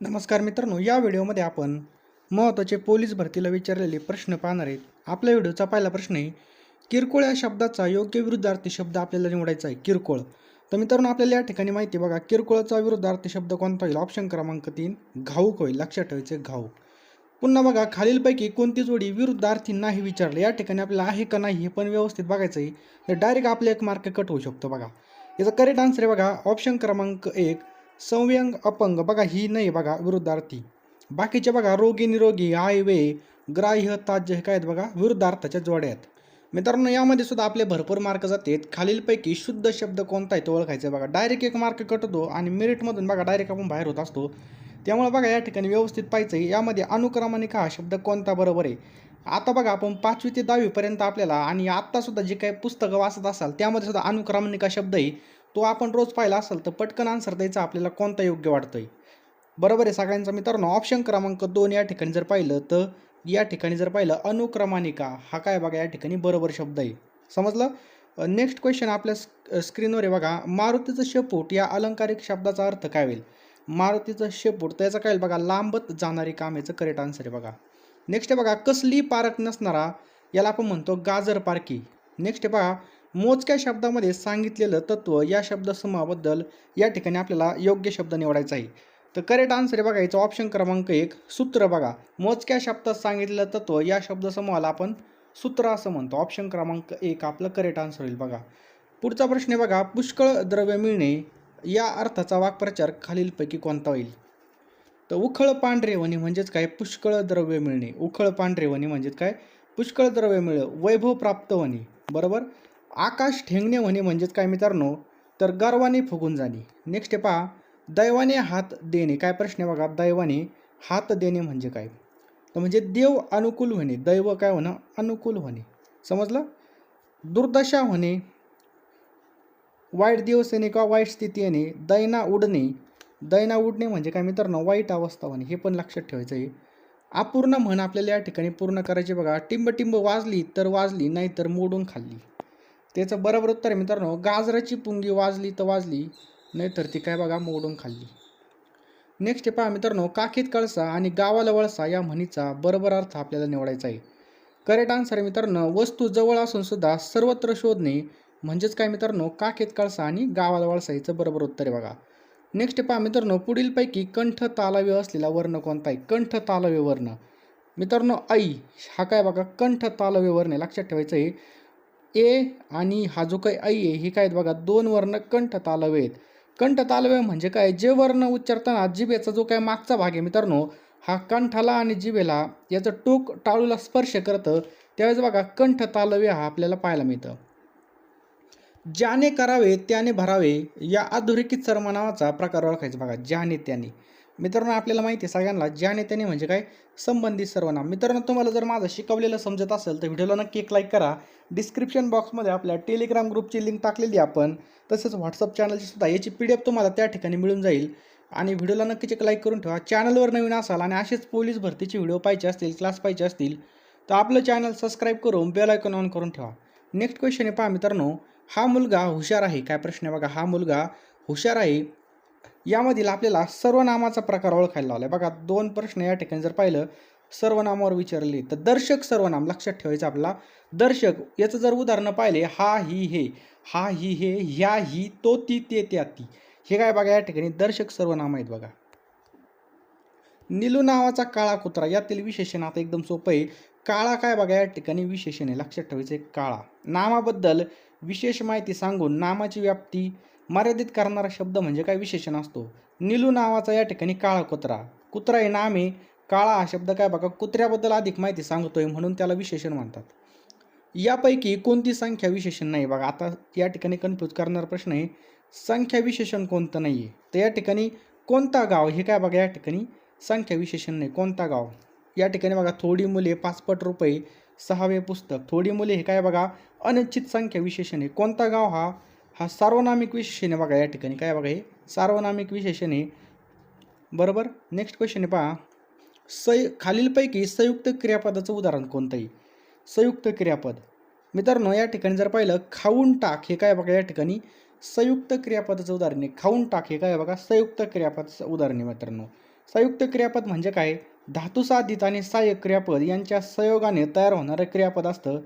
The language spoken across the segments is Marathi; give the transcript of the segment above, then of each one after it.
नमस्कार मित्रांनो या व्हिडिओमध्ये आपण महत्त्वाचे पोलीस भरतीला विचारलेले प्रश्न पाहणार आहेत. आपल्या व्हिडिओचा पहिला प्रश्न आहे किरकोळ या शब्दाचा योग्य विरुद्धार्थी शब्द आपल्याला निवडायचा आहे किरकोळ. तर मित्रांनो आपल्याला या ठिकाणी माहिती आहे बघा किरकोळचा विरुद्धार्थी शब्द कोणता होईल? ऑप्शन क्रमांक तीन घाऊक होईल. लक्षात ठेवायचे घाऊक. पुन्हा बघा खालीलपैकी कोणती जोडी विरुद्धार्थी नाही विचारलं? या ठिकाणी आपल्याला आहे का नाही हे पण व्यवस्थित बघायचं आहे. तर डायरेक्ट आपले एक मार्क कट होऊ शकतो बघा. याचा करेक्ट आन्सर आहे बघा ऑप्शन क्रमांक एक संव्यंग अपंग. बघा ही नाही बघा विरुद्धार्थी. बाकीचे बघा रोगी निरोगी आय वे ग्राह्य ताज्य हे काय आहेत बघा विरुद्धार्थाच्या जोड्या आहेत मित्रांनो यामध्ये सुद्धा आपले भरपूर मार्क जातात खालीलपैकी शुद्ध शब्द कोणता आहे तो ओळखायचा आहे बघा. डायरेक्ट एक मार्क कटतो आणि मेरिटमधून बघा डायरेक्ट आपण बाहेर होत असतो. त्यामुळे बघा या ठिकाणी व्यवस्थित पाहायचं आहे. यामध्ये अनुक्रमानिका हा शब्द कोणता बरोबर आहे? आता बघा आपण पाचवी ते दहावीपर्यंत आपल्याला आणि आत्तासुद्धा जे काही पुस्तकं वाचत असाल त्यामध्ये सुद्धा अनुक्रमानिका शब्द आहे? तो आपण रोज पाहिला असेल तर पटकन आन्सर द्यायचा आपल्याला कोणता योग्य वाटतोय. बरोबर आहे सगळ्यांचा मित्रांनो ऑप्शन क्रमांक दोन या ठिकाणी जर पाहिलं तर या ठिकाणी जर पाहिलं अनुक्रमानिका हा काय बघा या ठिकाणी बरोबर शब्द आहे. समजलं? नेक्स्ट क्वेश्चन आपल्या स्क्रीनवर आहे बघा मारुतीचं शेपूट या अलंकारिक शब्दाचा अर्थ काय होईल? मारुतीचं शेपूट त्याचं काय होईल बघा लांबत जाणारी काम याचं करेक्ट आन्सर आहे बघा. नेक्स्ट आहे बघा कसली पारक नसणारा याला आपण म्हणतो गाजर पारकी नेक्स्ट आहे बघा मोजक्या शब्दामध्ये सांगितलेलं तत्व या शब्दसमूहाबद्दल या ठिकाणी आपल्याला योग्य शब्द निवडायचा आहे. तर करेक्ट आन्सर आहे बघा याचा ऑप्शन क्रमांक एक सूत्र बघा. मोजक्या शब्दात सांगितलेलं तत्व या शब्दसमूहाला आपण सूत्र असं म्हणतो. ऑप्शन क्रमांक एक आपलं करेक्ट आन्सर होईल बघा. पुढचा प्रश्न आहे बघा पुष्कळ द्रव्य मिळणे या अर्थाचा वाक्प्रचार खालीलपैकी कोणता होईल? तर उखळ पांढरे वणी म्हणजेच काय? पुष्कळ द्रव्य मिळणे. उखळ पांढरे वणी म्हणजेच काय? पुष्कळ द्रव्य मिळ वैभव प्राप्त होणे बरोबर? आकाश ठेंगणे म्हणे म्हणजेच काय मित्रांनो? तर गर्वाने फुगून जाणे. नेक्स्ट आहे पहा दैवाने हात देणे. काय प्रश्न आहे बघा? दैवाने हात देणे म्हणजे काय? तर म्हणजे देव अनुकूल होणे. दैव काय होणं? अनुकूल होणे. समजलं? दुर्दशा होणे वाईट दिवस येणे किंवा वाईट स्थिती येणे दैना उडणे. दैना उडणे म्हणजे काय मित्रांनो? वाईट अवस्था होणे. हे पण लक्षात ठेवायचं आहे. अपूर्ण म्हण आपल्याला या ठिकाणी पूर्ण करायची बघा. टिंब टिंब वाजली तर वाजली नाही तर मोडून खाल्ली. त्याचं बरोबर उत्तर आहे मित्रांनो. गाजराची पुंगी वाजली तर वाजली नाहीतर ती काय बघा मोडून खाल्ली. नेक्स्ट पहा मित्रांनो काखेत कळसा आणि गावाला वळसा या म्हणीचा बरोबर अर्थ आपल्याला निवडायचा आहे. करेक्ट आन्सर आहे मित्रांनो वस्तू जवळ असून सुद्धा सर्वत्र शोधणे म्हणजेच काय मित्रांनो काखेत कळसा आणि गावाला वळसा याचं बरोबर उत्तर आहे बघा. नेक्स्ट पहा मित्रांनो पुढीलपैकी कंठ तालव्य असलेला वर्ण कोणता आहे? कंठ तालव्य वर्ण. मित्रांनो आई हा काय बघा कंठ तालव्य वर्ण आहे. लक्षात ठेवायचं आहे. ए आणि हा जो काही ऐ आहे हे काय आहेत बघा दोन वर्ण कंठ तालव्य आहेत. कंठ तालव्य म्हणजे काय? जे वर्ण उच्चारताना जिभेचा जो काय मागचा भाग आहे मित्रांनो हा कंठाला आणि जिभेला याचं टोक टाळूला स्पर्श करतं. त्यावेळेस बघा कंठ तालव्य हा आपल्याला पाहायला मिळतं. ज्याने करावे त्याने भरावे या अधोरेखित सर्वनामाचा प्रकार ओळखायचा बघा ज्याने त्याने. मित्रांनो आपल्याला माहिती आहे सगळ्यांना ज्याने त्याने म्हणजे काय संबंधित सर्वनाम मित्रांनो तुम्हाला जर माझं शिकवलेलं समजत असेल तर व्हिडिओला नक्की एक लाईक करा. डिस्क्रिप्शन बॉक्समध्ये आपल्या टेलिग्राम ग्रुपची लिंक टाकलेली आहे आपण. तसंच व्हॉट्सअप चॅनलची सुद्धा याची पी डी एफ तुम्हाला त्या ठिकाणी मिळून जाईल. आणि व्हिडिओला नक्कीच एक लाईक करून ठेवा. चॅनलवर नवीन असाल आणि असेच पोलीस भरतीचे व्हिडिओ पाहिजे असतील क्लास पाहिजे असतील तर आपलं चॅनल सबस्क्राईब करून बेल आयकॉन ऑन करून ठेवा. नेक्स्ट क्वेश्चन आहे पहा मित्रांनो. हा मुलगा हुशार आहे. काय प्रश्न आहे बघा. हा मुलगा हुशार आहे. यामधील आपल्याला सर्वनामाचा प्रकार ओळखायला लावला आहे बघा दोन प्रश्न या ठिकाणी जर पाहिलं सर्वनामावर विचारले तर दर्शक सर्वनाम लक्षात ठेवायचं आपला दर्शक याचं जर उदाहरणं पाहिले हा ही हे. हा ही हे ह्या ही तो ती ते त्या ती. हे काय बघा या ठिकाणी दर्शक सर्वनाम आहेत बघा. निलू नावाचा काळा कुत्रा यातील विशेषण आता एकदम सोपं आहे. काळा काय बघा या ठिकाणी विशेषण आहे. लक्षात ठेवायचं आहे काळा. नामाबद्दल विशेष माहिती सांगून नामाची व्याप्ती मर्यादित करणारा शब्द म्हणजे काय विशेषण असतो? निलू नावाचा या ठिकाणी काळा कुत्रा. कुत्रा हे नाम आहे. काळा हा शब्द काय बघा कुत्र्याबद्दल अधिक माहिती सांगतोय म्हणून त्याला विशेषण म्हणतात. यापैकी कोणती संख्या विशेषण नाही बघा. आता या ठिकाणी कन्फ्यूज करणारा प्रश्न आहे. संख्या विशेषण कोणतं नाही आहे तर या ठिकाणी कोणता गाव हे काय बघा या ठिकाणी संख्या विशेषण नाही. कोणता गाव? या ठिकाणी बघा थोडी मुले पाचपट रुपये सहावे पुस्तक. थोडी मुले हे काय बघा अनिश्चित संख्या विशेषण आहे. कोणता गाव हा? हा सार्वनामिक विशेषण आहे बघा या ठिकाणी काय बघा हे? सार्वनामिक विशेषण आहे. बरोबर? नेक्स्ट क्वेश्चन आहे पहा. सय खालीलपैकी संयुक्त क्रियापदाचं उदाहरण कोणतंही? संयुक्त क्रियापद. मित्रांनो या ठिकाणी जर पाहिलं खाऊन टाक हे काय बघा या ठिकाणी संयुक्त क्रियापदाचं उदाहरण आहे. खाऊन टाक हे काय बघा संयुक्त क्रियापदाचं उदाहरण आहे मित्रांनो. संयुक्त क्रियापद म्हणजे काय? धातुसाधित आणि सहाय्यक क्रियापद यांच्या संयोगाने तयार होणारं क्रियापद असतं.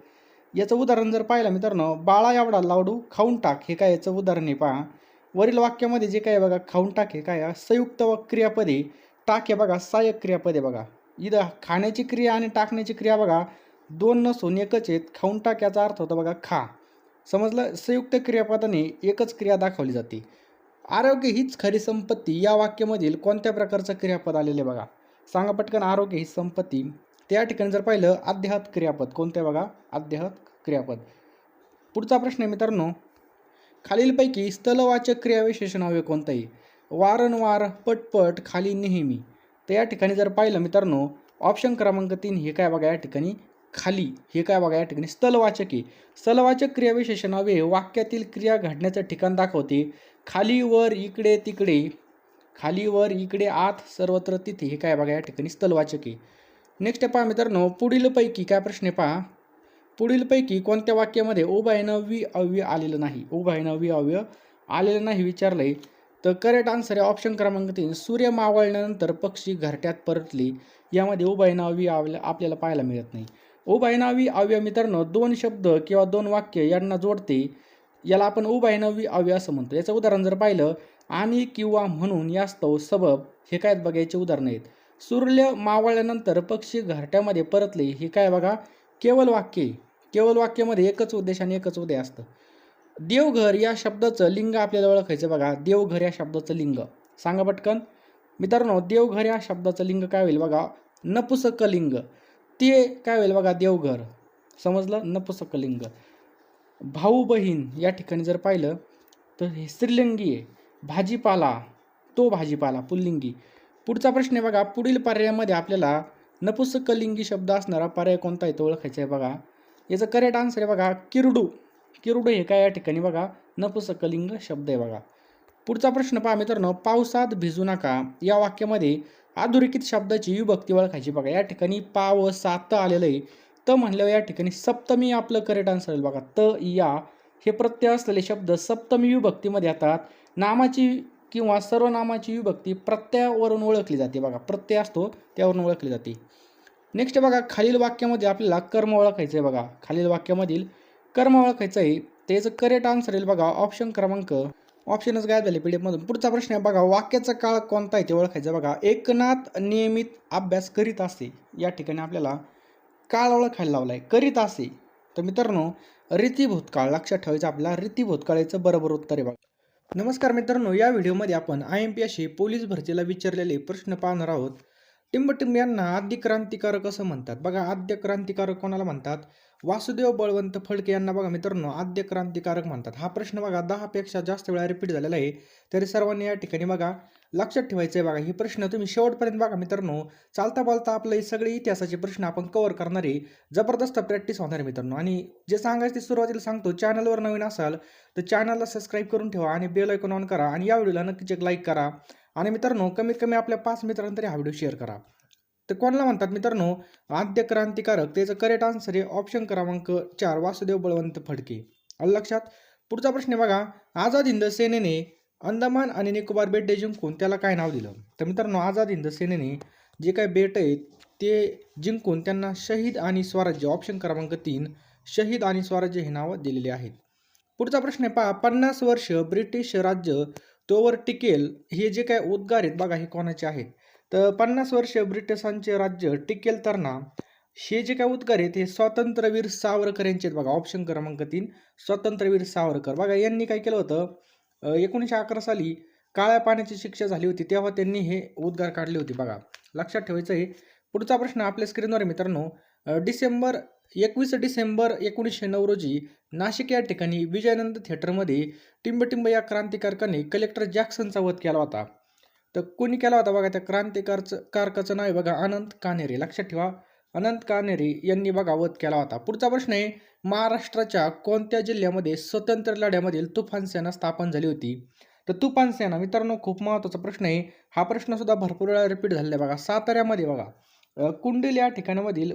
याचं उदाहरण जर पाहिलं मित्रांनो बाळा एवढा लाडू खाऊन टाक हे काय याचं उदाहरण आहे पहा. वरील वाक्यामध्ये जे काय बघा खाऊन टाक हे काय संयुक्त व क्रियापदे टाक हे बघा सहाय्यक क्रियापदे बघा. इथं खाण्याची क्रिया आणि टाकण्याची क्रिया बघा दोन नसून एकच आहेत खाऊन टाक याचा अर्थ होता बघा खा. समजलं? संयुक्त क्रियापदाने एकच क्रिया दाखवली जाते. आरोग्य हीच खरी संपत्ती या वाक्यामधील कोणत्या प्रकारचं क्रियापद आलेले बघा. सांगा पटकन आरोग्य ही संपत्ती. त्या ठिकाणी जर पाहिलं अध्याहत क्रियापद. कोणते बघा? अध्याहत क्रियापद. पुढचा प्रश्न आहे मित्रांनो खालीलपैकी स्थलवाचक क्रियाविशेषण हवे कोणतंही? वारंवार पटपट खाली नेहमी. तर या ठिकाणी जर पाहिलं मित्रांनो ऑप्शन क्रमांक तीन हे काय बघा या ठिकाणी? खाली. हे काय बघा या ठिकाणी? स्थलवाचक आहे. स्थलवाचक क्रियाविशेषण हवे वाक्यातील क्रिया घडण्याचं ठिकाण दाखवते. खाली वर इकडे तिकडे. खाली वर इकडे आत सर्वत्र तिथे. हे काय बघा या ठिकाणी? स्थलवाचक आहे. नेक्स्ट पहा मित्रांनो पुढीलपैकी काय प्रश्न आहे पहा? पुढीलपैकी कोणत्या वाक्यामध्ये उभयनवी अव्य आलेलं नाही? उभयनवी अव्य आलेलं नाही विचारलं आहे तर करेक्ट आन्सर आहे ऑप्शन क्रमांक तीन सूर्य मावळल्यानंतर पक्षी घरट्यात परतले. यामध्ये उभयनावी आवल्या आपल्याला पाहायला मिळत नाही. उभयनावी अव्यय मित्रांनो दोन शब्द किंवा दोन वाक्य यांना जोडते. याला आपण उभयनवी अव्यय असं म्हणतो. याचं उदाहरण जर पाहिलं आणि किंवा म्हणून यास्तव सबब हे काय बघायचे उदाहरणं आहेत. सूर्य मावळल्यानंतर पक्षी घरट्यामध्ये परतले. हे काय बघा? केवळ वाक्य. केवल केवळ वाक्यामध्ये एकच उद्देश आणि एकच उदय असतं. देवघर या शब्दाचं लिंग आपल्याला ओळखायचं बघा. देवघर या शब्दाचं लिंग. सांगा पटकन. मित्रांनो देवघर या शब्दाचं लिंग काय होईल बघा? नपुसकलिंग. ते काय होईल बघा? देवघर. समजलं? नपुसकलिंग. भाऊ बहीण या ठिकाणी जर पाहिलं तर हे स्त्रीलिंगी आहे. भाजीपाला. तो भाजीपाला पुल्लिंगी. पुढचा प्रश्न आहे बघा पुढील पर्यायामध्ये आपल्याला नपुसकलिंगी शब्द असणारा पर्याय कोणता आहे तो ओळखायचा आहे बघा. याचं करेक्ट आन्सर आहे बघा किरडू. किरडू हे काय या ठिकाणी बघा नपुसकलिंग शब्द आहे बघा. पुढचा प्रश्न पहा मित्रांनो पावसात भिजू नका. या वाक्यामध्ये अधोरेखित शब्दाची विभक्ती ओळखायची बघा. या ठिकाणी पाव सात आलेलं आहे. त म्हणल्यावर या ठिकाणी सप्तमी आपलं करेक्ट आन्सर आहे बघा. त या हे प्रत्यय असलेले शब्द सप्तमी विभक्तीमध्ये येतात. नामाची किंवा सर्वनामाची विभक्ती प्रत्ययावरून ओळखली जाते. बघा प्रत्यय असतो त्यावरून ओळखली जाते. नेक्स्ट बघा खालील वाक्यामध्ये आपल्याला कर्म ओळखायचं आहे बघा. खालील वाक्यामधील कर्म ओळखायचं आहे त्याचं करेक्ट आन्सर येईल बघा ऑप्शन क्रमांक ऑप्शनच गायब झाले पीडीएफमधून पुढचा प्रश्न आहे बघा वाक्याचा काळ कोणता आहे ते ओळखायचं बघा. एकनाथ नियमित अभ्यास करीत असे. या ठिकाणी आपल्याला काळ ओळखायला लावला आहे करीत असे. तर मित्रांनो रीती भूतकाळ लक्षात ठेवायचं आपल्याला रीती भूतकाळाचं बरोबर उत्तर आहे बघा. नमस्कार मित्रांनो या व्हिडिओमध्ये आपण आय एम पी अशी पोलीस भरतीला विचारलेले प्रश्न पाहणार आहोत. टिंबटिंब यांना आद्य क्रांतिकारक असं म्हणतात. बघा आद्य क्रांतिकारक कोणाला म्हणतात? वासुदेव बळवंत फडके यांना बघा मित्रांनो आद्य क्रांतिकारक म्हणतात. हा प्रश्न बघा दहापेक्षा जास्त वेळा रिपीट झालेला आहे. तरी सर्वांनी या ठिकाणी बघा लक्षात ठेवायचं आहे बघा हे प्रश्न तुम्ही शेवटपर्यंत बघा मित्रांनो. चालता बोलता आपले सगळे इतिहासाचे प्रश्न आपण कव्हर करणारे जबरदस्त प्रॅक्टिस होणार आहे मित्रांनो. आणि जे सांगायचं ते सुरुवातीला सांगतो चॅनलवर नवीन असाल तर चॅनलला सबस्क्राईब करून ठेवा आणि बेल ऐकून ऑन करा. आणि या व्हिडिओला नक्कीच एक लाईक करा. आणि मित्रांनो कमीत कमी आपल्या पाच मित्रांना तरी हा व्हिडिओ शेअर करा. तर कोणाला म्हणतात मित्रांनो? आद्य क्रांतिकारक. त्याचं करेक्ट आन्सर आहे ऑप्शन क्रमांक चार वासुदेव बळवंत फडके. आलं लक्षात? पुढचा प्रश्न बघा. आझाद हिंद सेनेने अंदमान आणि निकोबार बेटे जिंकून त्याला काय नाव दिलं? तर मित्रांनो आझाद हिंद सेनेने जे काय बेट आहेत ते जिंकून त्यांना शहीद आणि स्वराज्य ऑप्शन क्रमांक तीन शहीद आणि स्वराज्य हे नावं दिलेले आहेत. पुढचा प्रश्न आहे पहा. पन्नास वर्ष ब्रिटिश राज्य तोवर टिकेल हे जे काय उद्गार आहेत बघा हे कोणाचे आहेत? तर पन्नास वर्ष ब्रिटिशांचे राज्य टिकेल तर ना? हे जे काय उद्गार आहेत हे स्वातंत्र्यवीर सावरकर यांचे आहेत बघा. ऑप्शन क्रमांक तीन स्वातंत्र्यवीर सावरकर. बघा यांनी काय केलं होतं? एकोणीसशे अकरा साली काळ्या पाण्याची शिक्षा झाली होती तेव्हा त्यांनी हे उद्गार काढले होते बघा. लक्षात ठेवायचं आहे. पुढचा प्रश्न आपल्या स्क्रीनवर मित्रांनो. डिसेंबर एकवीस डिसेंबर एकोणीसशे नऊ रोजी नाशिक या ठिकाणी विजयानंद थिएटरमध्ये टिंबटिंब या क्रांतिकारकाने कलेक्टर जॅक्सनचा वध केला होता. तर कोणी केला होता बघा त्या क्रांतिकारचं कारकाचं नाव आहे बघा अनंत कानेरे. लक्षात ठेवा अनंत कानेरे यांनी बघा वध केला होता. पुढचा प्रश्न आहे महाराष्ट्राच्या कोणत्या जिल्ह्यामध्ये स्वतंत्र लढ्यामधील तुफान सेना स्थापन झाली होती? तर तुफान सेना मित्रांनो खूप महत्त्वाचा प्रश्न आहे. हा प्रश्न सुद्धा भरपूर वेळा रिपीट झालेला आहे बघा. साताऱ्यामध्ये बघा अ, या ठिकाणामधील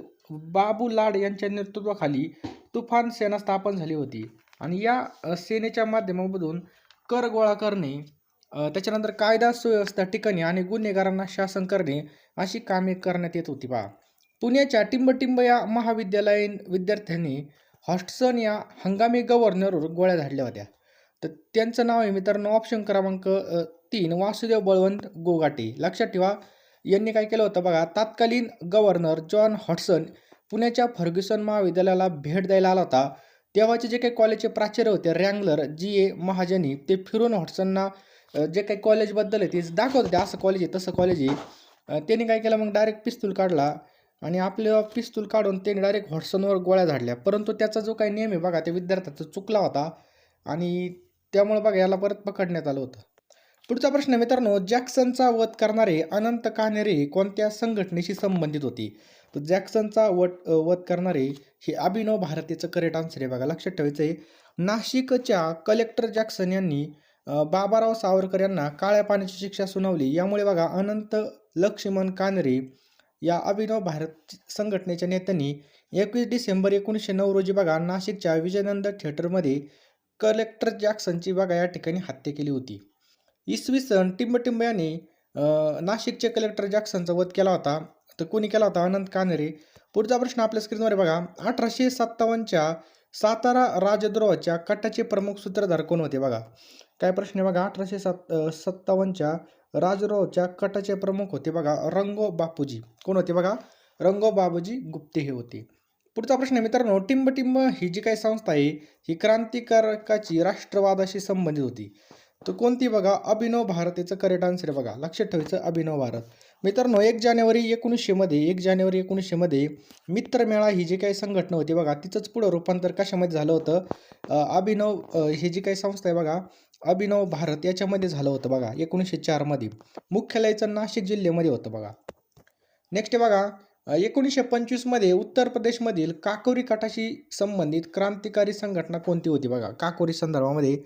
बाबू लाड यांच्या नेतृत्वाखाली तुफान सेना स्थापन झाली होती. आणि या सेनेच्या माध्यमामधून कर गोळा करणे त्याच्यानंतर कायदा सुव्यवस्था ठिकाणी आणि गुन्हेगारांना शासन करणे अशी कामे करण्यात येत होती पहा. पुण्याच्या टिंबटिंब या महाविद्यालयीन विद्यार्थ्यांनी हॉस्टसन या हंगामी गव्हर्नरवर गोळ्या झाडल्या होत्या. तर त्यांचं नाव आहे मित्रांनो ऑप्शन क्रमांक तीन वासुदेव बळवंत गोगाटे. लक्षात ठेवा यांनी काय केलं होतं बघा तत्कालीन गव्हर्नर जॉन हॉटसन पुण्याच्या फर्ग्युसन महाविद्यालयाला भेट द्यायला आला होता. तेव्हाचे जे काही कॉलेजचे प्राचार्य होते रँगलर जी ए महाजनी ते फिरून हॉटसनना जे काही कॉलेजबद्दल आहे ते दाखवत होते असं कॉलेज आहे तसं कॉलेज आहे. अ, त्यांनी काय केलं मग डायरेक्ट पिस्तूल काढला आणि आपलं पिस्तूल काढून त्यांनी डायरेक्ट हॉटसनवर गोळ्या झाडल्या. परंतु त्याचा जो काही नियम आहे बघा त्या विद्यार्थ्याचा चुकला होता आणि त्यामुळे बघा याला परत पकडण्यात आलं होतं. पुढचा प्रश्न मित्रांनो जॅक्सनचा वध करणारे अनंत कानेरे कोणत्या संघटनेशी संबंधित होती? तर जॅक्सनचा वध वध करणारे हे अभिनव भारतीचं करेक्ट आन्सर आहे बघा लक्षात ठेवायचं आहे नाशिकच्या कलेक्टर जॅक्सन यांनी बाबाराव सावरकर यांना काळ्या पाण्याची शिक्षा सुनावली. यामुळे बघा अनंत लक्ष्मण कानरे या अभिनव भारत संघटनेच्या नेत्यांनी एकवीस डिसेंबर एकोणीसशे नऊ रोजी बघा नाशिकच्या विजयानंद थिएटरमध्ये कलेक्टर जॅक्सनची बघा या ठिकाणी हत्या केली होती. इसवी सन टिंबटिंब यांनी नाशिकचे कलेक्टर जॅक्सनचा वध केला होता. तर कोणी केला होता? अनंत कानरे. पुढचा प्रश्न आपल्या स्क्रीनवर बघा. अठराशे सत्तावन्नच्या सातारा राजद्रोहाच्या कटाचे प्रमुख सूत्रधार कोण होते बघा? काय प्रश्न आहे बघा? अठराशे सात सत्तावन्नच्या राजद्रोहाच्या कटाचे प्रमुख होते बघा रंगो बापूजी. कोण होते बघा? रंगो बाबूजी गुप्ते हे होते. पुढचा प्रश्न आहे मित्रांनो टिंबटिंब ही जी काही संस्था आहे ही क्रांतिकारकाची राष्ट्रवादाशी संबंधित होती. तर कोणती बघा? अभिनव भारतीचं करेक्ट आन्सर बघा. लक्षात ठेवायचं अभिनव भारत. मित्रांनो एक जानेवारी एकोणीसशेमध्ये एक जानेवारी एकोणीसशेमध्ये मित्रमेळा ही जी काही संघटना होती बघा तिचंच पुढं रूपांतर कशामध्ये झालं होतं? अभिनव ही जी काही संस्था आहे बघा अभिनव भारत याच्यामध्ये झालं होतं बघा एकोणीसशे चारमध्ये मुख्यालयाचं नाशिक जिल्ह्यामध्ये होतं बघा. नेक्स्ट आहे बघा एकोणीसशे पंचवीसमध्ये उत्तर प्रदेशमधील काकोरी काठाशी संबंधित क्रांतिकारी संघटना कोणती होती बघा? काकोरी संदर्भामध्ये.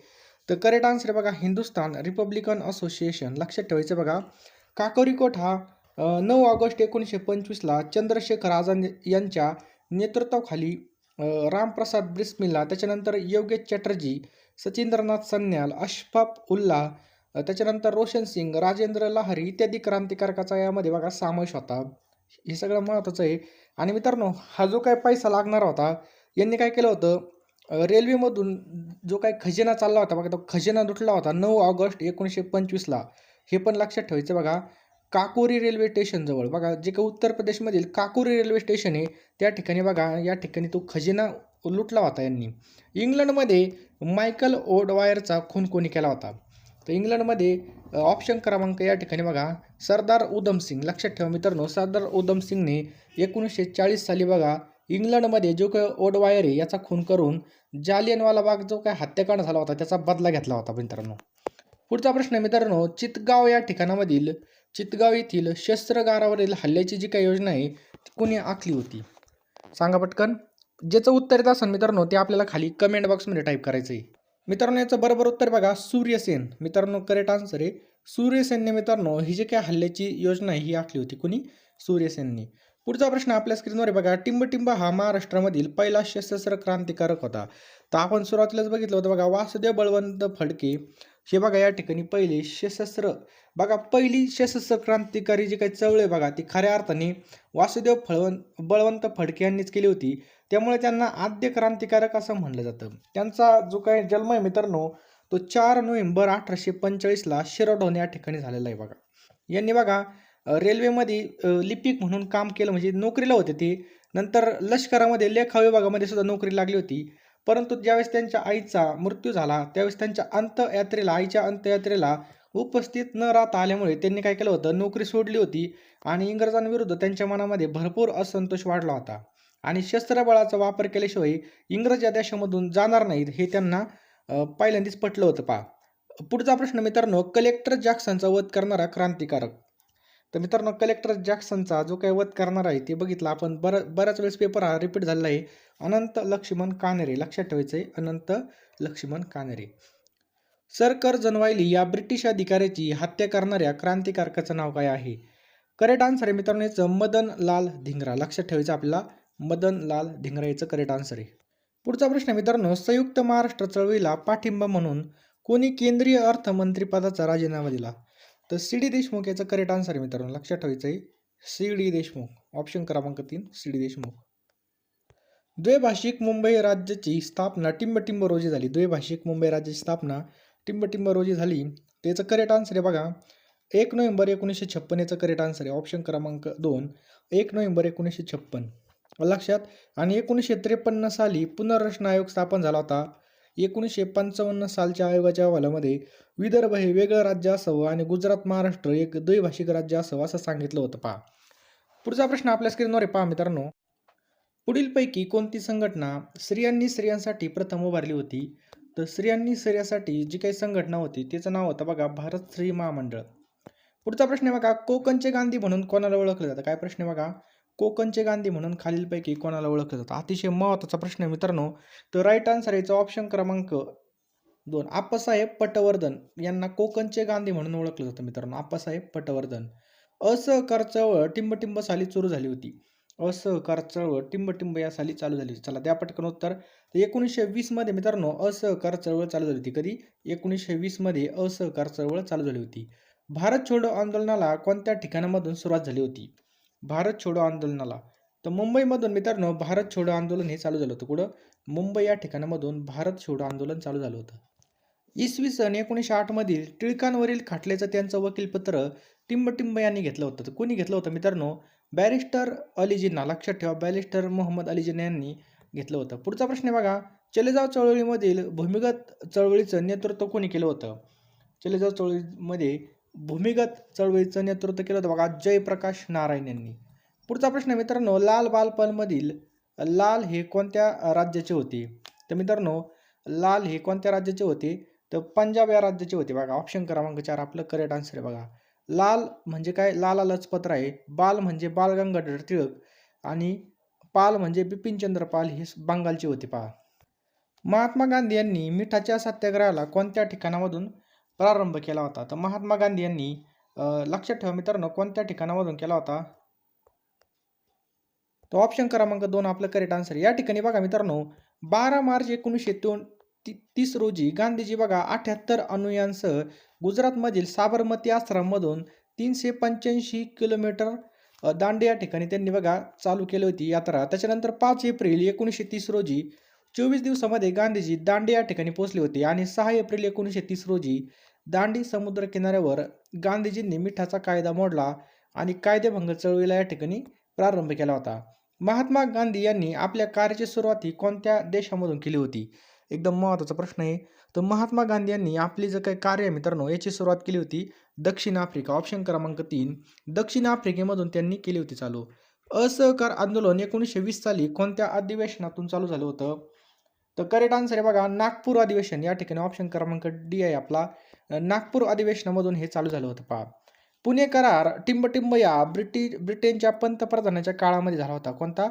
तर करेक्ट आन्सर बघा हिंदुस्तान रिपब्लिकन असोसिएशन. लक्षात ठेवायचं बघा काकोरीकोट हा नऊ ऑगस्ट एकोणीसशे पंचवीसला चंद्रशेखर आझाद यांच्या नेतृत्वाखाली रामप्रसाद बिस्मिल्ला त्याच्यानंतर योगेश चॅटर्जी सचिंद्रनाथ सन्याल अशफाफ उल्ला त्याच्यानंतर रोशन सिंग राजेंद्र लाहरी इत्यादी क्रांतिकारकाचा यामध्ये बघा समावेश होता. हे सगळं महत्त्वाचं आहे. आणि मित्रांनो हा जो काय पैसा लागणार होता यांनी काय केलं होतं? रेल्वेमधून जो काही खजिना चालला होता बघा तो खजिना लुटला होता नऊ ऑगस्ट एकोणीसशे पंचवीसला. हे पण लक्षात ठेवायचं बघा. काकोरी रेल्वे स्टेशनजवळ बघा जे काही उत्तर प्रदेशमधील काकोरी रेल्वे स्टेशन आहे त्या ठिकाणी बघा या ठिकाणी तो खजिना लुटला होता यांनी. इंग्लंडमध्ये मायकल ओडवायरचा खून कोणी केला होता. तर इंग्लंडमध्ये ऑप्शन क्रमांक या ठिकाणी बघा सरदार उधम सिंग. लक्षात ठेवा मित्रांनो सरदार उधम सिंगने एकोणीसशे चाळीस साली बघा इंग्लंडमध्ये जो काही ओडवायर आहे याचा खून करून जालियनवाला बाग जो काही हत्याकांड झाला होता त्याचा बदला घेतला होता मित्रांनो. पुढचा प्रश्न आहे मित्रांनो चितगाव या ठिकाणामधील चितगाव येथील शस्त्रगारावरील हल्ल्याची जी काही योजना आहे ती कोणी आखली होती? सांगा पटकन. ज्याचं उत्तर येत असेल मित्रांनो ते आपल्याला खाली कमेंट बॉक्समध्ये टाईप करायचं आहे मित्रांनो याचं बरोबर उत्तर बघा सूर्यसेन. मित्रांनो करेक्ट आन्सर आहे. सूर्यसेनने मित्रांनो ही जी काही हल्ल्याची योजना आहे ही आखली होती कुणी? सूर्यसेनने. पुढचा प्रश्न आपल्या स्क्रीनवर आहे बघा टिंबटिंब हा महाराष्ट्रामधील पहिला सशस्त्र क्रांतिकारक होता. तर आपण सुरुवातीलाच बघितलं होतं बघा वासुदेव बळवंत फडके हे बघा या ठिकाणी पहिले सशस्त्र बघा पहिली सशस्त्र क्रांतिकारी जी काही चळवळ आहे बघा ती खऱ्या अर्थाने वासुदेव फळवं बळवंत फडके यांनीच केली होती. त्यामुळे त्यांना आद्य क्रांतिकारक असं म्हणलं जातं. त्यांचा जो काही जन्म आहे मित्रांनो तो चार नोव्हेंबर अठराशे पंचेचाळीसला शिरोडोन या ठिकाणी झालेला आहे बघा. यांनी बघा रेल्वेमध्ये लिपिक म्हणून काम केलं म्हणजे नोकरीला होते ते. नंतर लष्करामध्ये लेखा विभागामध्ये सुद्धा नोकरी लागली होती. परंतु ज्यावेळेस त्यांच्या आईचा मृत्यू झाला त्यावेळेस त्यांच्या अंत्ययात्रेला आईच्या अंत्ययात्रेला उपस्थित न राहता आल्यामुळे त्यांनी काय केलं होतं? नोकरी सोडली होती आणि इंग्रजांविरुद्ध त्यांच्या मनामध्ये भरपूर असंतोष वाढला होता. आणि शस्त्रबळाचा वापर केल्याशिवाय इंग्रज या देशामधून जाणार नाहीत हे त्यांना पहिल्यांदाच पटलं होतं पा पुढचा प्रश्न मित्रांनो कलेक्टर जॅक्सनचा वध करणारा क्रांतिकारक तर मित्रांनो कलेक्टर जॅक्सनचा जो काही वध करणार आहे ते बघितलं. आपण बरं बऱ्याच वेळेस पेपर हा रिपीट झालेला आहे. अनंत लक्ष्मण कानेरे लक्षात ठेवायचं आहे. अनंत लक्ष्मण कानेरे. सर कर्जनवायली या ब्रिटिश अधिकाऱ्याची हत्या करणाऱ्या क्रांतिकारकाचं नाव काय आहे? करेक्ट आन्सर आहे मित्रांनो याचं मदन लाल धिंगरा. लक्षात ठेवायचं आपल्याला मदन लाल धिंगरा याचं करेक्ट आन्सर आहे. पुढचा प्रश्न आहे मित्रांनो संयुक्त महाराष्ट्र चळवळीला पाठिंबा म्हणून कोणी केंद्रीय अर्थमंत्रीपदाचा राजीनामा दिला? तर सी डी देशमुख याचं करेक्ट आन्सर आहे मित्रांनो. लक्षात ठेवायचं आहे. C D Deshmukh. ऑप्शन क्रमांक तीन सी डी देशमुख. द्वैभाषिक मुंबई राज्याची स्थापना टिंबटिंब रोजी झाली. द्वैभाषिक मुंबई राज्याची स्थापना टिंबटिंब रोजी झाली. त्याचं करेक्ट आन्सर आहे बघा. एक नोव्हेंबर एकोणीसशे छप्पन याचं करेक्ट आन्सर आहे. ऑप्शन क्रमांक दोन एक नोव्हेंबर एकोणीसशे छप्पन. लक्षात? आणि एकोणीसशे त्रेपन्न साली पुनर्रचना आयोग स्थापन झाला होता. एकोणीसशे पंचावन्न सालच्या आयोगाच्या अहवालामध्ये विदर्भ हे वेगळं राज्य असावं आणि गुजरात महाराष्ट्र एक द्वैभाषिक राज्य असावं असं सांगितलं होतं. पहा. पुढचा प्रश्न आपल्या स्क्रीनवर आहे. पहा मित्रांनो. पुढीलपैकी कोणती संघटना स्त्रियांनी स्त्रियांसाठी प्रथम उभारली होती? तर स्त्रियांनी स्त्रियांसाठी जी काही संघटना होती त्याचं नाव होतं बघा भारत स्त्री महामंडळ. पुढचा प्रश्न आहे बघा. कोकणचे गांधी म्हणून कोणाला ओळखलं जातं? काय प्रश्न आहे बघा? कोकणचे गांधी म्हणून खालीलपैकी कोणाला ओळखलं जातं? अतिशय महत्त्वाचा प्रश्न आहे मित्रांनो. तर राईट आन्सर याचा ऑप्शन क्रमांक दोन. आप्पासाहेब पटवर्धन यांना कोकणचे गांधी म्हणून ओळखलं जातं मित्रांनो. आप्पासाहेब पटवर्धन. असहकार चळवळ टिंबटिंब साली सुरू झाली होती. असहकार चळवळ टिंबटिंब या साली चालू झाली होती. चला द्या पटकन उत्तर. तर एकोणीसशे वीसमध्ये मित्रांनो असहकार चळवळ चालू झाली होती. कधी? एकोणीसशे वीसमध्ये असहकार चळवळ चालू झाली होती. भारत छोडो आंदोलनाला कोणत्या ठिकाणामधून सुरुवात झाली होती? भारत छोडो आंदोलनाला. तर मुंबईमधून मित्रांनो भारत छोडो आंदोलन हे चालू झालं होतं. कुठं? मुंबई या ठिकाणामधून भारत छोडो आंदोलन चालू झालं होतं. इसवी सन एकोणीसशे आठमधील टिळकांवरील खाटल्याचं त्यांचं वकीलपत्र टिंबटिंब यांनी घेतलं होतं. तर कोणी घेतलं होतं मित्रांनो? बॅरिस्टर अलीजींना. लक्षात ठेवा बॅरिस्टर मोहम्मद अली यांनी घेतलं होतं. पुढचा प्रश्न आहे बघा चलेजाव चळवळीमधील भूमिगत चळवळीचं नेतृत्व कोणी केलं होतं? चलेजाव चळवळीमध्ये भूमिगत चळवळीचं नेतृत्व केलं होतं. बघा जयप्रकाश नारायण यांनी. पुढचा प्रश्न मित्रांनो लाल बालपणमधील लाल हे कोणत्या राज्याचे होते? तर मित्रांनो लाल हे कोणत्या राज्याचे होते? तर पंजाब या राज्याचे होते. बघा ऑप्शन क्रमांक चार आपलं करेक्ट आन्सर आहे बघा. लाल म्हणजे काय? लाला लजपत राय बाल म्हणजे बाल गंगाधर टिळक आणि पाल म्हणजे बिपिनचंद्र पाल हे बंगालचे होते पहा. महात्मा गांधी यांनी मिठाच्या सत्याग्रहाला कोणत्या ठिकाणामधून प्रारंभ केला होता. तर महात्मा गांधी यांनी लक्षात ठेवा मित्रांनो कोणत्या ठिकाणामधून केला होता? तो ऑप्शन क्रमांक दोन आपलं करेक्ट आन्सर या ठिकाणी बघा मित्रांनो बारा मार्च एकोणीसशे दोन ती तीस रोजी गांधीजी बघा अठ्याहत्तर अनुयांसह गुजरातमधील साबरमती आश्रममधून तीनशे पंच्याऐंशी किलोमीटर दांडे या ठिकाणी त्यांनी बघा चालू केली होती यात्रा. त्याच्यानंतर पाच एप्रिल एकोणीसशे तीस रोजी चोवीस दिवसामध्ये गांधीजी दांडे या ठिकाणी पोहोचले होते. आणि सहा एप्रिल एकोणीसशे तीस रोजी दांडी समुद्र किनाऱ्यावर गांधीजींनी मिठाचा कायदा मोडला आणि कायदेभंग चळवळीला या ठिकाणी प्रारंभ केला होता. महात्मा गांधी यांनी आपल्या कार्याची सुरुवात ही कोणत्या देशामधून केली होती? एकदम महत्त्वाचा प्रश्न आहे. तर महात्मा गांधी यांनी आपली जे काही कार्य आहे मित्रांनो याची सुरुवात केली होती दक्षिण आफ्रिका ऑप्शन क्रमांक तीन. दक्षिण आफ्रिकेमधून त्यांनी केली होती चालू. असहकार आंदोलन एकोणीसशे वीस साली कोणत्या अधिवेशनातून चालू झालं होतं? तर करेक्ट आन्सर आहे बघा नागपूर अधिवेशन या ठिकाणी ऑप्शन क्रमांक डी आहे आपला. नागपूर अधिवेशनामधून हे चालू झालं होतं पहा. पुणे करार टिंबटिंब या ब्रिटिश ब्रिटनच्या पंतप्रधानाच्या काळामध्ये झाला होता. कोणता?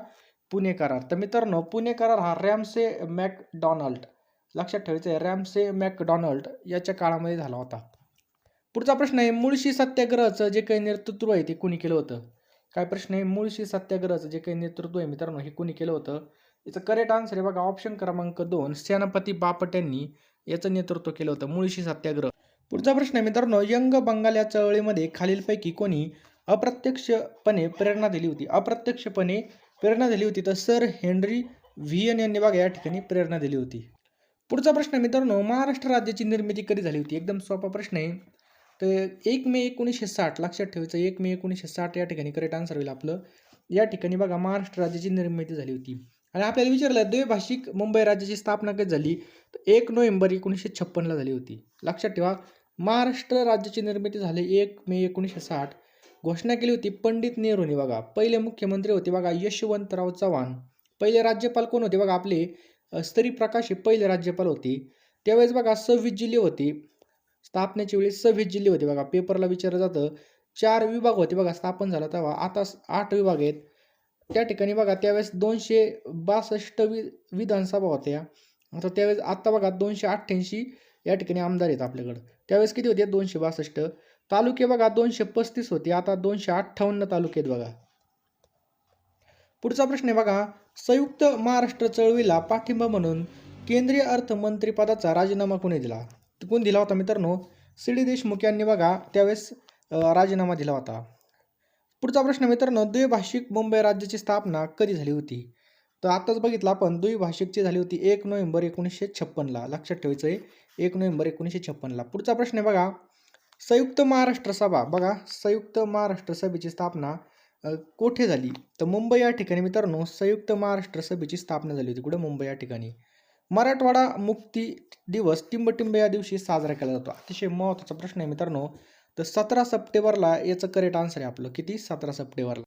पुणे करार. तर मित्रांनो पुणे करार हा रॅमसे मॅकडॉनल्ड लक्षात ठेवायचं आहे रॅमसे मॅकडॉनल्ड याच्या काळामध्ये झाला होता. पुढचा प्रश्न आहे मुळशी सत्याग्रहाचं जे काही नेतृत्व आहे ते कुणी केलं होतं? काय प्रश्न आहे मुळशी सत्याग्रहाचं जे काही नेतृत्व आहे मित्रांनो हे कुणी केलं होतं? याचं करेक्ट आन्सर आहे बघा ऑप्शन क्रमांक दोन सेनापती बापट यांनी याचं नेतृत्व केलं होतं मुळशी सत्याग्रह. पुढचा प्रश्न आहे मित्रांनो यंग बंगाल या चळवळीमध्ये खालीलपैकी कोणी अप्रत्यक्षपणे प्रेरणा दिली होती? अप्रत्यक्षपणे प्रेरणा दिली होती तर सर हेनरी व्हियन यांनी बघा या ठिकाणी प्रेरणा दिली होती. पुढचा प्रश्न आहे मित्रांनो महाराष्ट्र राज्याची निर्मिती कधी झाली होती? एकदम सोपा प्रश्न आहे. तर एक मे एकोणीसशे साठ लक्षात ठेवायचं एक मे एकोणीसशे साठ या ठिकाणी करेक्ट आन्सर होईल आपलं. या ठिकाणी बघा महाराष्ट्र राज्याची निर्मिती झाली होती. आणि आपल्याला विचारलं द्वैभाषिक मुंबई राज्याची स्थापना कधी झाली? तर एक नोव्हेंबर एकोणीसशे छप्पनला झाली होती. लक्षात ठेवा महाराष्ट्र राज्याची निर्मिती झाली एक मे एकोणीसशे साठ घोषणा केली होती पंडित नेहरूंनी. बघा पहिले मुख्यमंत्री होते बघा यशवंतराव चव्हाण. पहिले राज्यपाल कोण होते बघा आपले स्तरी स्त्री प्रकाश हे पहिले राज्यपाल होते. त्यावेळेस बघा सव्वीस जिल्हे होते. स्थापनेच्या वेळी सव्वीस जिल्हे होते बघा. पेपरला विचारलं जातं चार विभाग होते बघा स्थापन झाला तेव्हा. आता आठ विभाग आहेत. त्या ठिकाणी बघा त्यावेळेस दोनशे बासष्ट वि विधानसभा होत्या. आता त्यावेळेस आत्ता बघा दोनशे अठ्ठ्याऐंशी या ठिकाणी आमदार आहेत आपल्याकडं. त्यावेळेस किती होते? दोनशे बासष्ट. तालुके बघा दोनशे पस्तीस होते. आता दोनशे अठ्ठावन्न तालुके आहेत बघा. पुढचा प्रश्न आहे बघा संयुक्त महाराष्ट्र चळवळीला पाठिंबा म्हणून केंद्रीय अर्थमंत्रीपदाचा राजीनामा कोणी दिला? कोण दिला होता मित्रांनो? सी डी देशमुख यांनी बघा त्यावेळेस राजीनामा दिला होता. पुढचा प्रश्न मित्रांनो द्विभाषिक मुंबई राज्याची स्थापना कधी झाली होती? तर आत्ताच बघितलं आपण द्विभाषिकची झाली होती एक नोव्हेंबर एकोणीसशे छप्पनला. लक्षात ठेवायचं आहे एक नोव्हेंबर एकोणीसशे छप्पनला. पुढचा प्रश्न आहे बघा. संयुक्त महाराष्ट्र सभा. बघा संयुक्त महाराष्ट्र सभेची स्थापना कोठे झाली? तर मुंबई या ठिकाणी मित्रांनो संयुक्त महाराष्ट्र सभेची स्थापना झाली होती. कुठे? मुंबई या ठिकाणी. मराठवाडा मुक्ती दिवस टिंबटिंब या दिवशी साजरा केला जातो. अतिशय महत्त्वाचा प्रश्न आहे मित्रांनो. तर सतरा सप्टेंबरला याचं करेक्ट आन्सर आहे आपलं. किती? सतरा सप्टेंबरला.